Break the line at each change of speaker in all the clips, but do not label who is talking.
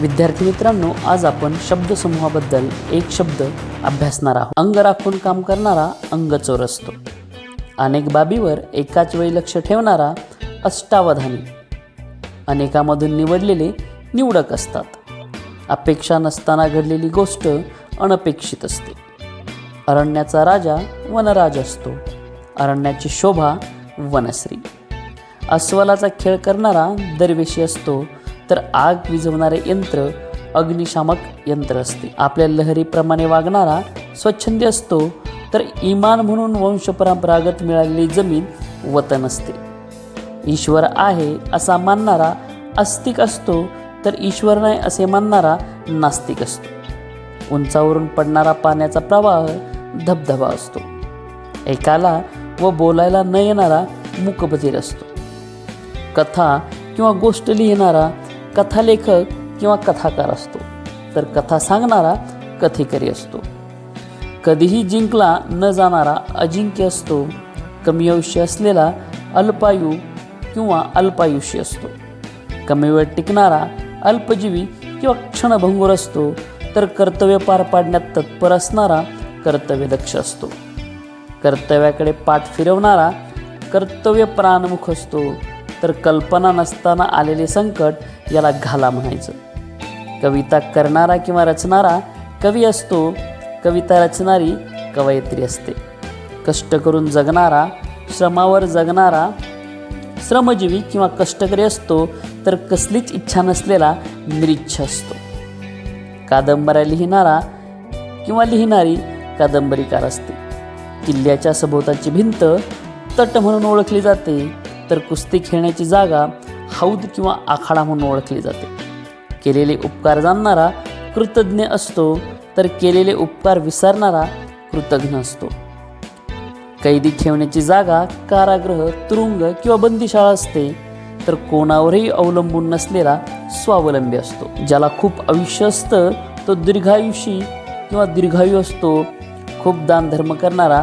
विद्यार्थी मित्रांनो आज आपण शब्दसमूहाबद्दल एक शब्द अभ्यासणार आहोत. अंग राखून काम करणारा अंग चोर असतो अनेक बाबीवर एकाच वेळी लक्ष ठेवणारा अष्टावधानी. अनेकामधून निवडलेले निवडक असतात. अपेक्षा नसताना घडलेली गोष्ट अनपेक्षित असते. अरण्याचा राजा वनराज असतो. अरण्याची शोभा वनश्री. अस्वलाचा खेळ करणारा दरवेशी असतो. तर आग विझवणारे यंत्र अग्निशामक यंत्र असते. आपल्या लहरीप्रमाणे वागणारा स्वच्छंदी असतो तर इमान म्हणून वंशपरंपरागत मिळालेली जमीन वतन असते. ईश्वर आहे असा मानणारा आस्तिक असतो तर ईश्वर नाही असे मानणारा नास्तिक असतो. उंचावरून पडणारा पाण्याचा प्रवाह धबधबा असतो. ऐकायला व बोलायला न येणारा मुकबधीर असतो. कथा किंवा गोष्ट लिहिणारा कथालेखक किंवा कथाकार असतो. तर कथा सांगणारा कथेकरी असतो. कधीही जिंकला न जाणारा अजिंक्य असतो. कमी आयुष्य असलेला अल्पायू किंवा अल्पायुष्य असतो. कमी वेळ टिकणारा अल्पजीवी किंवा क्षणभंगूर असतो. तर कर्तव्य पार पाडण्यात तत्पर असणारा कर्तव्यदक्ष असतो. कर्तव्याकडे पाठ फिरवणारा कर्तव्य प्राणमुख असतो. तर कल्पना नसताना आलेले संकट याला घाला म्हणायचं. कविता करणारा किंवा रचणारा कवी असतो कविता रचणारी कवयित्री असते. कष्ट करून जगणारा श्रमावर जगणारा श्रमजीवी किंवा कष्टकरी असतो तर कसलीच इच्छा नसलेला निरिच्छ असतो. कादंबऱ्या लिहिणारा किंवा लिहिणारी कादंबरीकार असते. किल्ल्याच्या सभोवताची भिंत तट म्हणून ओळखली जाते तर कुस्ती खेळण्याची जागा हौद किंवा आखाडा म्हणून ओळखली जाते. केलेले उपकार जाणणारा कृतज्ञ असतो तर केलेले उपकार विसरणारा कृतज्ञ असतो. कैदी ठेवण्याची जागा कारागृह तुरुंग किंवा बंदीशाळा असते तर कोणावरही अवलंबून नसलेला स्वावलंबी असतो ज्याला खूप आयुष्य असतं तो दीर्घायुषी किंवा दीर्घायू असतो खूप दानधर्म करणारा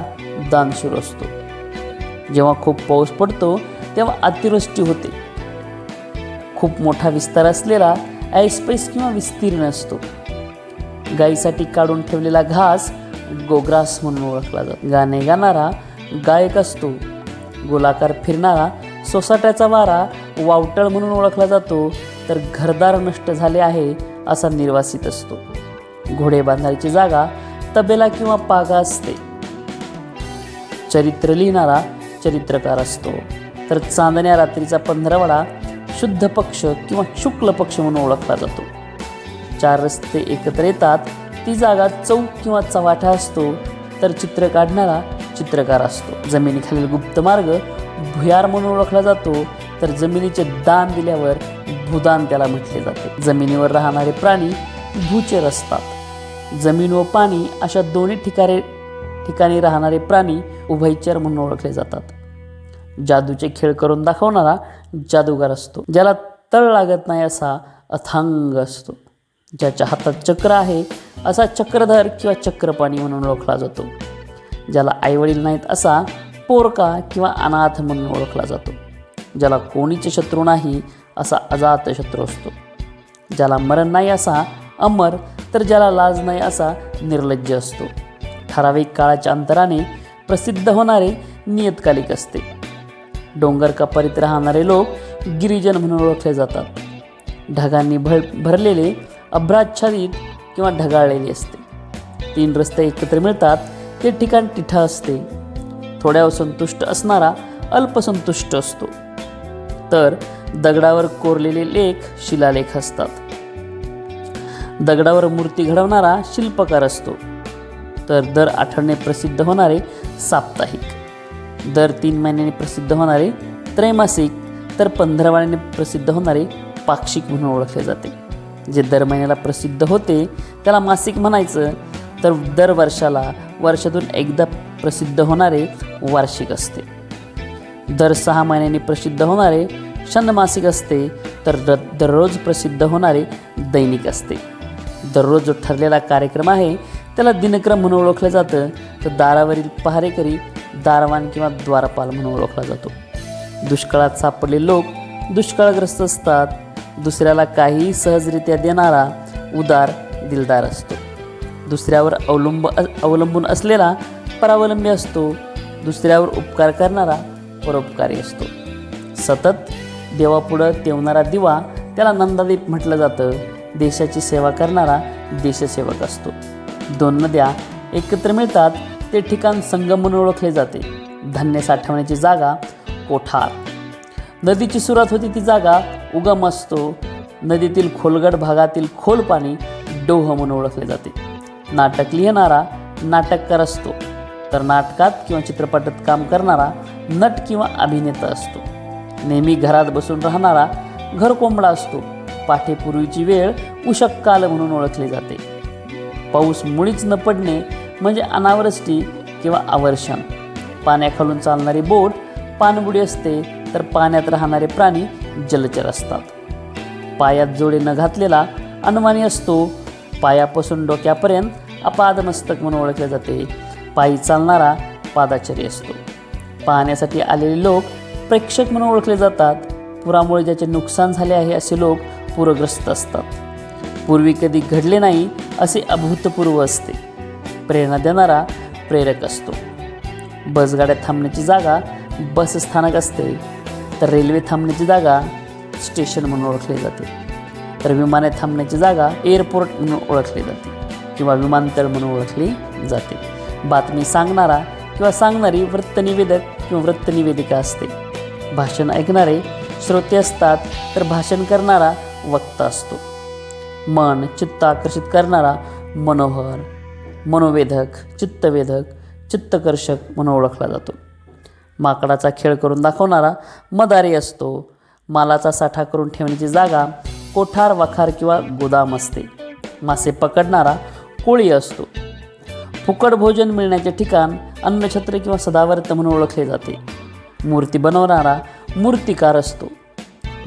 दानशूर असतो. जेव्हा खूप पाऊस पडतो तेव्हा अतिवृष्टी होते. खूप मोठा विस्तार असलेला ऐसपैस किंवा विस्तीर्ण असतो. गायीसाठी काढून ठेवलेला घास गोग्रास म्हणून ओळखला जातो. गाणे गाणारा गायक असतो. गोलाकार फिरणारा सोसाट्याचा वारा वावटळ म्हणून ओळखला जातो. तर घरदार नष्ट झाले आहे असा निर्वासित असतो. घोडे बांधायची जागा तबेला किंवा पागा असते. चरित्र लिहिणारा चरित्रकार असतो. तर चांदण्या रात्रीचा पंधरवडा शुद्ध पक्ष किंवा शुक्ल पक्ष म्हणून ओळखला जातो. चार रस्ते एकत्र येतात ती जागा चौक किंवा चवाठा असतो तर चित्र काढणारा चित्रकार असतो. जमिनीखालील गुप्त मार्ग भुयार म्हणून ओळखला जातो तर जमिनीचे दान दिल्यावर भूदान त्याला म्हटले जाते. जमिनीवर राहणारे प्राणी भूचर असतात जमीन व पाणी अशा दोन्ही ठिकाणी ठिकाणी राहणारे प्राणी उभयचर म्हणून ओळखले जातात. जादूचे खेळ करून दाखवणारा जादूगार असतो. ज्याला तळ लागत नाही असा अथांग असतो. ज्याच्या हातात चक्र आहे असा चक्रधर किंवा चक्रपाणी म्हणून ओळखला जातो. ज्याला आईवडील नाहीत असा पोरका किंवा अनाथ म्हणून ओळखला जातो. ज्याला कोणीचे शत्रू नाही असा अजात शत्रू असतो. ज्याला मरण नाही असा अमर तर ज्याला लाज नाही असा निर्लज्ज असतो. ठराविक काळाच्या अंतराने प्रसिद्ध होणारे नियतकालिक असते. डोंगर कपारीत राहणारे लोक गिरिजन म्हणून ओळखले जातात. ढगांनी भर भरलेले अभ्राच्छादित किंवा ढगाळलेले असते. तीन रस्ते एकत्र मिळतात ते ठिकाण तिठा असते. थोड्यावर संतुष्ट असणारा अल्पसंतुष्ट असतो. तर दगडावर कोरलेले लेख शिलालेख असतात. दगडावर मूर्ती घडवणारा शिल्पकार असतो. तर दर आठवणे प्रसिद्ध होणारे साप्ताहिक. दर तीन महिन्याने प्रसिद्ध होणारे त्रैमासिक तर पंधरवाड्याने प्रसिद्ध होणारे पाक्षिक म्हणून ओळखले जाते. जे दर महिन्याला प्रसिद्ध होते त्याला मासिक म्हणायचं. तर दर वर्षाला वर्षातून एकदा प्रसिद्ध होणारे वार्षिक असते. दर सहा महिन्यांनी प्रसिद्ध होणारे षणमासिक असते तर र दररोज प्रसिद्ध होणारे दैनिक असते. दररोज जो ठरलेला कार्यक्रम आहे त्याला दिनक्रम म्हणून ओळखलं जातं. तर दारावरील पहारेकरी दारवान किंवा द्वारपाल म्हणून ओळखला जातो. दुष्काळात सापडले लोक दुष्काळग्रस्त असतात. दुसऱ्याला काहीही सहजरित्या देणारा उदार दिलदार असतो. दुसऱ्यावर अवलंब अवलंबून असलेला परावलंबी असतो. दुसऱ्यावर उपकार करणारा परोपकारी असतो. सतत देवापुढं तेवणारा दिवा त्याला नंदादीप म्हटलं जातं. देशाची सेवा करणारा देशसेवक असतो. दोन नद्या एकत्र मिळतात. ते ठिकाण संगम म्हणून ओळखले जाते. धान्य साठवण्याची जागा कोठार. नदीची सुरुवात होती ती जागा उगम असतो. नदीतील खोलगट भागातील खोल पाणी डोह म्हणून ओळखले जाते. नाटक लिहिणारा नाटककार असतो. तर नाटकात किंवा चित्रपटात काम करणारा नट किंवा अभिनेता असतो. नेहमी घरात बसून राहणारा घर कोंबडा असतो. पाठेपूर्वीची वेळ उशक्काल म्हणून ओळखली जाते. पाऊस मुळीच न पडणे म्हणजे अनावृष्टी किंवा आवर्षण. पाण्याखालून चालणारी बोट पाणबुडी असते तर पाण्यात राहणारे प्राणी जलचर असतात. पायात जोडे न घातलेला अनुमानी असतो. पायापासून डोक्यापर्यंत अपादमस्तक म्हणून ओळखले जाते. पायी चालणारा पादाचारी असतो. पाहण्यासाठी आलेले लोक प्रेक्षक म्हणून ओळखले जातात. पुरामुळे ज्याचे नुकसान झाले आहे असे लोक पूरग्रस्त असतात. पूर्वी कधी घडले नाही असे अभूतपूर्व असते. प्रेरणा देणारा प्रेरक असतो. बसगाड्या थांबण्याची जागा बस स्थानक असते तर रेल्वे थांबण्याची जागा स्टेशन म्हणून ओळखली जाते. तर विमाने थांबण्याची जागा एअरपोर्ट म्हणून ओळखली जाते किंवा विमानतळ म्हणून ओळखली जाते. बातमी सांगणारा किंवा सांगणारी वृत्तनिवेदक किंवा वृत्तनिवेदिका असते. भाषण ऐकणारे श्रोते असतात तर भाषण करणारा वक्ता असतो. मन चित्त आकर्षित करणारा मनोहर मनोवेधक चित्तवेधक चित्तकर्षक म्हणून ओळखला जातो. माकडाचा खेळ करून दाखवणारा मदारी असतो. मालाचा साठा करून ठेवण्याची जागा कोठार वखार किंवा गोदाम असते. मासे पकडणारा कोळी असतो. फुकट भोजन मिळण्याचे ठिकाण अन्नछत्र किंवा सदावर्त म्हणून ओळखले जाते. मूर्ती बनवणारा मूर्तिकार असतो.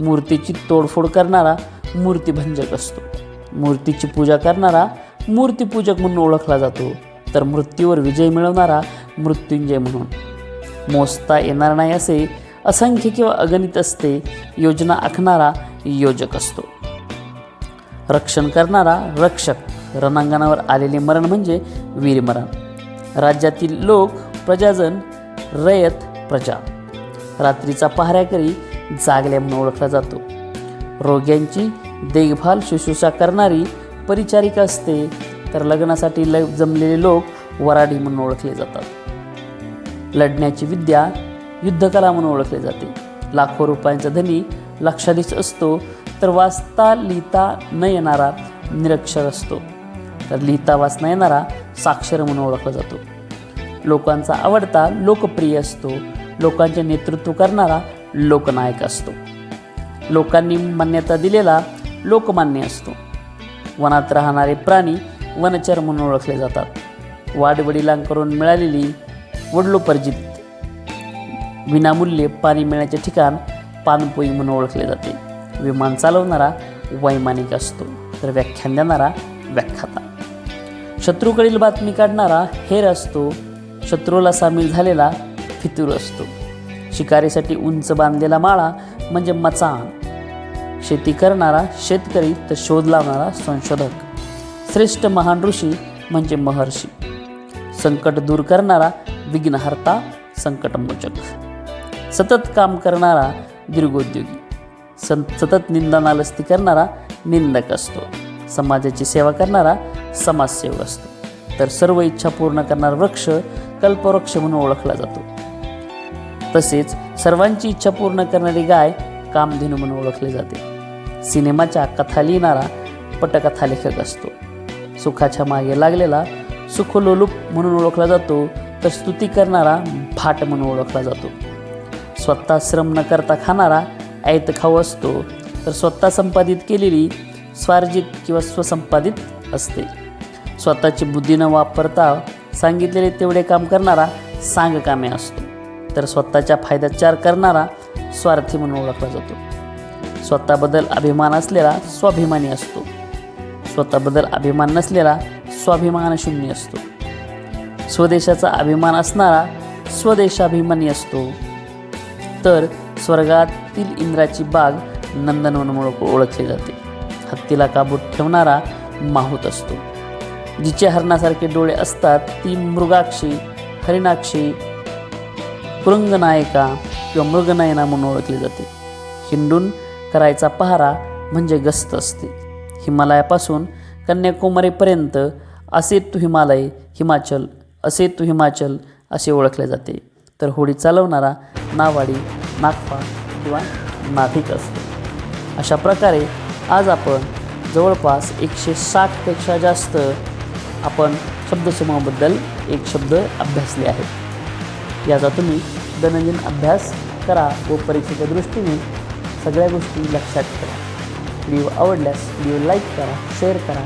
मूर्तीची तोडफोड करणारा मूर्तिभंजक असतो. मूर्तीची पूजा करणारा मूर्तिपूजक म्हणून ओळखला जातो. तर मृत्यूवर विजय मिळवणारा मृत्युंजय म्हणून. मोजता येणार नाही असे असंख्य किंवा अगणित असते योजना आखणारा योजक असतो. रक्षण करणारा रक्षक रणांगणावर आलेले मरण म्हणजे वीरमरण. राज्यातील लोक प्रजाजन रयत प्रजा. रात्रीचा पहाऱ्याकरी जागल्या म्हणून ओळखला जातो. रोग्यांची देखभाल शुश्रूषा करणारी परिचारिका असते तर लग्नासाठी ल जमलेले लोक वराडी म्हणून ओळखले जातात. लढण्याची विद्या युद्धकला म्हणून ओळखले जाते. लाखो रुपयांचा धनी लक्षाधीश असतो तर वाचता लिहिता न येणारा निरक्षर असतो. तर लिहिता वाचता येणारा साक्षर म्हणून ओळखला जातो. लोकांचा आवडता लोकप्रिय असतो. लोकांचे नेतृत्व करणारा लोकनायक असतो. लोकांनी मान्यता दिलेला लोकमान्य असतो. वनात राहणारे प्राणी वनचर म्हणून ओळखले जातात. वाडवडिलांकडून मिळालेली वडलोपर्जित विनामूल्य पाणी मिळण्याचे ठिकाण पानपोई म्हणून ओळखले जाते. विमान चालवणारा वैमानिक असतो. तर व्याख्यान देणारा व्याख्याता. शत्रूकडील बातमी काढणारा हेर असतो. शत्रूला सामील झालेला फितूर असतो. शिकारीसाठी उंच बांधलेला माळा म्हणजे मचाण शेती करणारा शेतकरी तर शोध लावणारा संशोधक. श्रेष्ठ महान ऋषी म्हणजे महर्षी. संकट दूर करणारा विघ्नहर्ता संकटमोचक. सतत काम करणारा दीर्घोद्योगी. सं सतत निंदनालस्ती करणारा निंदक असतो. समाजाची सेवा करणारा समाजसेवक असतो. तर सर्व इच्छा पूर्ण करणारा वृक्ष कल्पवृक्ष म्हणून ओळखला जातो. तसेच सर्वांची इच्छा पूर्ण करणारी गाय कामधेनू म्हणून ओळखले जाते. सिनेमाच्या कथा लिहिणारा पटकथा लेखक असतो. सुखाच्या मागे लागलेला सुखलोलूप म्हणून ओळखला जातो तर स्तुती करणारा भाट म्हणून ओळखला जातो. स्वतः श्रम न करता खाणारा ऐत खाऊ असतो तर स्वतः संपादित केलेली स्वार्जित किंवा स्वसंपादित असते. स्वतःची बुद्धी न वापरता सांगितलेले तेवढे काम करणारा सांगकामे असतो तर स्वतःच्या फायद्यात चार करणारा स्वार्थी म्हणून ओळखला जातो. स्वतःबद्दल अभिमान असलेला स्वाभिमानी असतो. स्वतःबद्दल अभिमान नसलेला स्वाभिमान शून्य असतो. स्वदेशाचा अभिमान असणारा स्वदेशाभिमानी असतो. तर स्वर्गातील इंद्राची बाग नंदनवन ओळखली जाते. हत्तीला काबूत ठेवणारा माहूत असतो. जिचे हरणासारखे डोळे असतात ती मृगाक्षी हरिणाक्षी कुरंगनायका किंवा मृगनायना म्हणून ओळखली जाते. हिंडून करायचा पहारा म्हणजे गस्त असते. हिमालयापासून कन्याकुमारीपर्यंत असे तू हिमालय हिमाचल असे तू हिमाचल असे ओळखले जाते. तर होडी चालवणारा नावाडी नागपा किंवा नाभिक असतो. अशा प्रकारे आज आपण जवळपास एकशे साठपेक्षा जास्त आपण शब्दसमूहाबद्दल एक शब्द अभ्यासले आहेत. याचा तुम्ही दैनंदिन अभ्यास करा व परीक्षेच्या दृष्टीने सगळ्या गोष्टी लक्षात ठेवा. व्हिडिओ आवडल्यास व्हिडिओ लाईक करा शेअर करा.